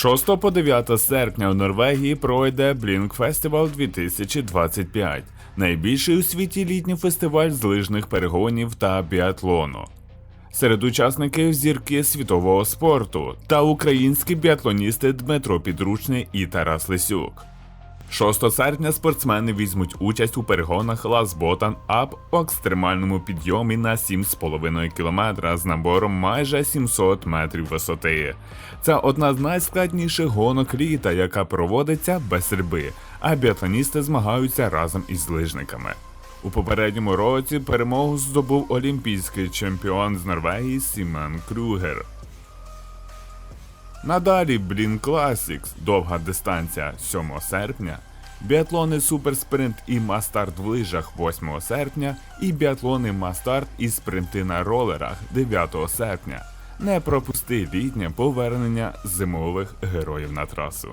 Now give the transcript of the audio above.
6 по 9 серпня у Норвегії пройде Blink Festival 2025, найбільший у світі літній фестиваль з лижних перегонів та біатлону. Серед учасників зірки світового спорту та українські біатлоністи Дмитро Підручний і Тарас Лисюк. 6 серпня спортсмени візьмуть участь у перегонах Лас Ботан Ап у екстремальному підйомі на 7,5 км з набором майже 700 метрів висоти. Це одна з найскладніших гонок літа, яка проводиться без стрільби, а біатлоністи змагаються разом із лижниками. У попередньому році перемогу здобув олімпійський чемпіон з Норвегії Сімен Крюгер. Надалі Блін Classics, довга дистанція 7 серпня, біатлони Суперспринт і Мастарт в лижах 8 серпня і біатлони Мастарт і спринти на ролерах 9 серпня. Не пропусти літнє повернення зимових героїв на трасу.